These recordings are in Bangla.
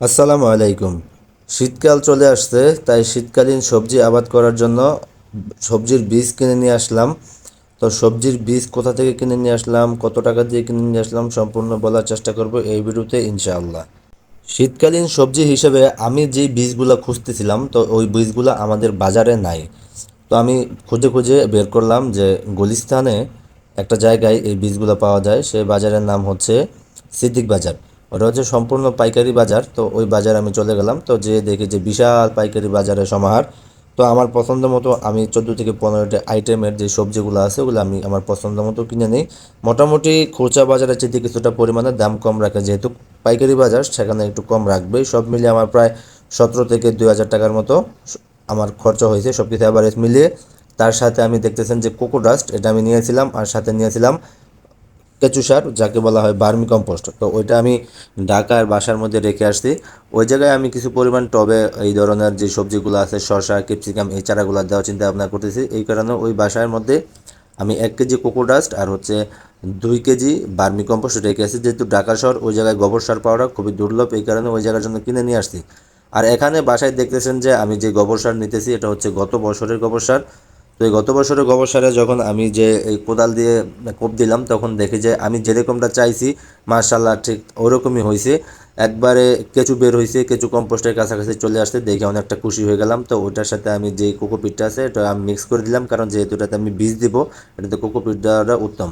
আসসালামু আলাইকুম। শীতকাল চলে আসছে, তাই শীতকালীন সবজি আবাদ করার জন্য সবজির বীজ কিনে নিয়ে আসলাম। তো সবজির বীজ কোথা থেকে কিনে নিয়ে আসলাম, কত টাকা দিয়ে কিনে নিয়ে আসলাম, সম্পূর্ণ বলার চেষ্টা করব এই ভিডিওতে, ইনশাআল্লাহ। শীতকালীন সবজি হিসেবে আমি যে বীজগুলো খুঁজতেছিলাম, তো ওই বীজগুলো আমাদের বাজারে নাই। তো আমি খুঁজে খুঁজে বের করলাম যে গুলিস্তানে একটা জায়গায় এই বীজগুলো পাওয়া যায় সেই বাজারের নাম হচ্ছে সিদ্দিক বাজার। ওটা হচ্ছে সম্পূর্ণ পাইকারি বাজার, তো ওই বাজারে আমি চলে গেলাম। তো যে দেখি যে বিশাল পাইকারি বাজারের সমাহার। তো আমার পছন্দ মতো আমি চোদ্দ থেকে পনেরোটি আইটেমের যে সবজিগুলো আছে, ওগুলো আমি আমার পছন্দ মতো কিনে নিই। মোটামুটি খুচরা বাজারের চেয়ে কিছুটা পরিমাণে দাম কম রাখে, যেহেতু পাইকারি বাজার, সেখানে একটু কম রাখবে সব মিলিয়ে আমার প্রায় সতেরো থেকে দুই হাজার টাকার মতো আমার খরচা হয়েছে সব কিছু অ্যাভারেজ মিলিয়ে। তার সাথে আমি দেখতেছেন যে কোকো ডাস্ট, এটা আমি নিয়েছিলাম, আর সাথে নিয়েছিলাম কেঁচু সার যাকে বলা হয় বার্মি কম্পোস্ট। তো ওইটা আমি ঢাকার বাসার মধ্যে রেখে আসছি। ওই জায়গায় আমি কিছু পরিমাণ টবে এই ধরনের যে সবজিগুলো আছে, শসা, ক্যাপসিকাম, এই চারাগুলো দেওয়ার চিন্তা ভাবনা করতেছি। এই কারণে ওই বাসার মধ্যে আমি এক কেজি কোকো ডাস্ট আর হচ্ছে দুই কেজি বার্মি কম্পোস্ট রেখে আসছি। যেহেতু ঢাকা শহর, ওই জায়গায় গোবর সার পাওয়াটা খুবই দুর্লভ, এই কারণে ওই জায়গার জন্য কিনে নিয়ে আসছি। আর এখানে বাসায় দেখতেছেন যে আমি যে গোবর সার নিতেছি, এটা হচ্ছে গত বছরের গোবর সার। তো এই গত বছরের গোবর সারে যখন আমি যে এই কোদাল দিয়ে কোপ দিলাম, তখন দেখি যে আমি যেরকমটা চাইছি মার্শাল্লাহ ঠিক ওরকমই হয়েছে একবারে কেঁচু বের হয়েছে কেঁচু কম্পোস্টের কাছাকাছি চলে আসতে দেখে অনেকটা খুশি হয়ে গেলাম। তো ওটার সাথে আমি যে কোকোপিটটা আছে, এটা আমি মিক্স করে দিলাম, কারণ যেহেতু এটাতে আমি বীজ দিব এটাতে কোকোপিট দেওয়াটা উত্তম।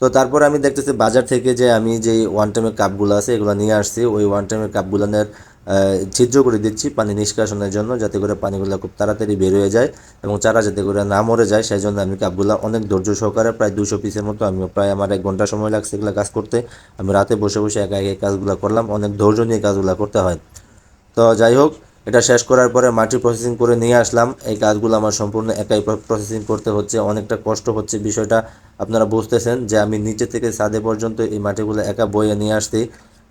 তো তারপর আমি দেখতেছি বাজার থেকে যে আমি যে ওয়ান টাইমের কাপগুলো আছে, এগুলো নিয়ে আসছি। ওই ওয়ান টাইমের কাপগুলোনের ছিদ্র করে দিচ্ছি পানি নিষ্কাশনের জন্য, যাতে করে পানিগুলো খুব তাড়াতাড়ি বের হয়ে যায় এবং চারা যাতে করে না মরে যায়। সেই জন্য আমি কাপগুলো অনেক ধৈর্য সহকারে প্রায় দুশো পিসের মতো আমি প্রায় আমার এক ঘণ্টা সময় লাগছে এগুলো কাজ করতে। আমি রাতে বসে বসে একা একা কাজগুলো করলাম, অনেক ধৈর্য নিয়ে কাজগুলো করতে হয়। তো যাই হোক, এটা শেষ করার পরে মাটি প্রসেসিং করে নিয়ে আসলাম। এই কাজগুলো আমার সম্পূর্ণ একাই প্রসেসিং করতে হচ্ছে, অনেকটা কষ্ট হচ্ছে বিষয়টা। আপনারা বুঝতেছেন যে আমি নিচে থেকে ছাদে পর্যন্ত এই মাটিগুলো একা বয়ে নিয়ে আসছি।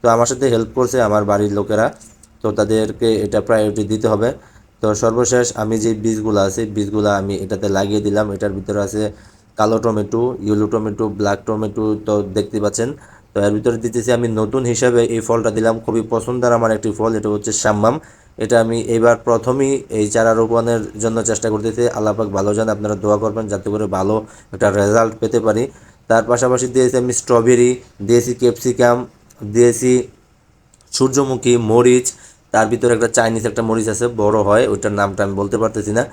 তো আমার সাথে হেল্প করছে আমার বাড়ির লোকেরা। তো তাদেরকে এটা প্রায়োরিটি দিতে হবে। তো সর্বশেষ আমি যে বীজগুলো আছে, বীজগুলো আমি এটাতে লাগিয়ে দিলাম। এটার ভিতরে আছে কালো tomato, yellow tomato black tomato তো দেখতে পাচ্ছেন। তো এর ভিতরে দিতেছি আমি নতুন হিসাবে এই ফলটা দিলাম। খুবই পছন্দের আমার একটি ফল, এটা হচ্ছে শ্যাম্মাম এটা আমি এবার প্রথমেই এই চারা রোপণের জন্য চেষ্টা করতেছি। আল্লাপাক ভালো জান, আপনারা দোয়া করবেন যাতে করে ভালো একটা রেজাল্ট পেতে পারি। তার পাশাপাশি দিয়েছি আমি স্ট্রবেরি দিয়েছি ক্যাপসিকাম দিয়েছি সূর্যমুখী, মরিচ তার ভিতরে একটা চাইনিজ একটা মরিচ আছে, বড় হয়, ওইটার নামটা আমি বলতে পারতেছি না।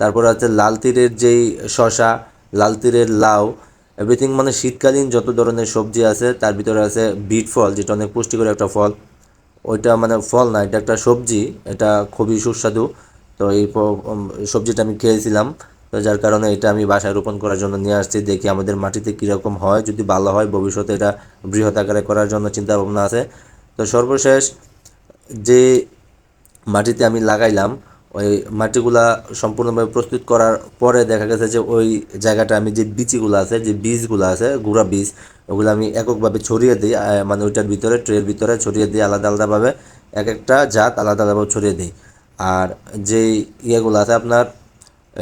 তারপরে আছে লাল তীরের যেই শশা লাল তীরের লাউ এভরিথিং মানে শীতকালীন যত ধরনের সবজি আছে, তার ভিতরে আছে বিট ফল, যেটা অনেক পুষ্টিকর একটা ফল। ওইটা মানে ফল না, এটা একটা সবজি, এটা খুবই সুস্বাদু। তো এই সবজিটা আমি খেয়েছিলাম। তো যার কারণে এটা আমি বাসায় রোপণ করার জন্য নিয়ে আসছি, দেখি আমাদের মাটিতে কীরকম হয়। যদি ভালো হয়, ভবিষ্যতে এটা বৃহৎ আকারে করার জন্য চিন্তা ভাবনা আছে। তো সর্বশেষ, যে মাটিতে আমি লাগাইলাম, ওই মাটিগুলা সম্পূর্ণভাবে প্রস্তুত করার পরে দেখা গেছে যে ওই জায়গাটা আমি যে বিচিগুলো আছে, যে বীজগুলো আছে, গুঁড়া বীজ, ওগুলো আমি এককভাবে ছড়িয়ে দিই মানে ওইটার ভিতরে, ট্রের ভিতরে ছড়িয়ে দিই, আলাদা আলাদাভাবে এক একটা জাত আলাদা আলাদাভাবে ছড়িয়ে দিই। আর যেই ইয়েগুলো আছে আপনার,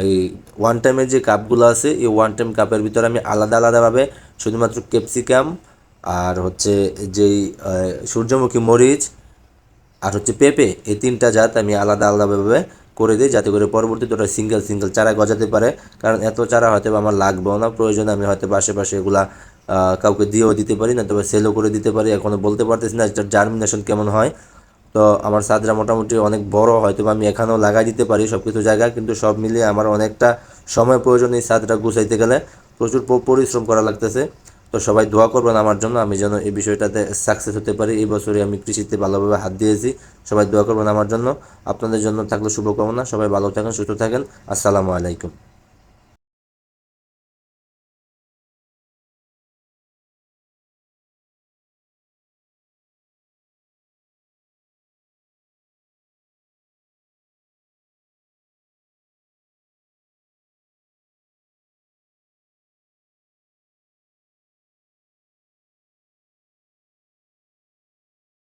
এই ওয়ান টাইমের যে কাপগুলো আছে, এই ওয়ান টাইম কাপের ভিতরে আমি আলাদা আলাদাভাবে শুধুমাত্র ক্যাপসিকাম আর হচ্ছে যেই সূর্যমুখী মরিচ আর হচ্ছে পেঁপে, এই তিনটা জাত আমি আলাদা আলাদাভাবে করে দিই যাতে করে পরবর্তীতে ওটা সিঙ্গেল সিঙ্গেল চারা গজাতে পারে। কারণ এত চারা হয়তো আমার লাগবেও না, প্রয়োজনে আমি হয়তো আশেপাশে এগুলা কাউকে দিয়েও দিতে পারি না তবে সেলও করে দিতে পারি এখনও বলতে পারতেছি না জার্মিনেশন কেমন হয়। তো আমার সাদরা মোটামুটি অনেক বড় হয়তো আমি এখানেও লাগাই দিতে পারি সব কিছু জায়গায় কিন্তু সব মিলিয়ে আমার অনেকটা সময় প্রয়োজন এই সাদরা গুছাইতে গেলে। প্রচুর পরিশ্রম করা লাগতেছে। তো সবাই দোয়া করবেন আমার জন্য, আমি যেন এই বিষয়টাতে সাকসেস হতে পারি। এই বছরে আমি কৃষিতে ভালোভাবে হাত দিয়েছি। সবাই দোয়া করবেন আমার জন্য। আপনাদের জন্য থাকলে শুভকামনা। সবাই ভালো থাকেন, সুস্থ থাকেন। আসসালামু আলাইকুম।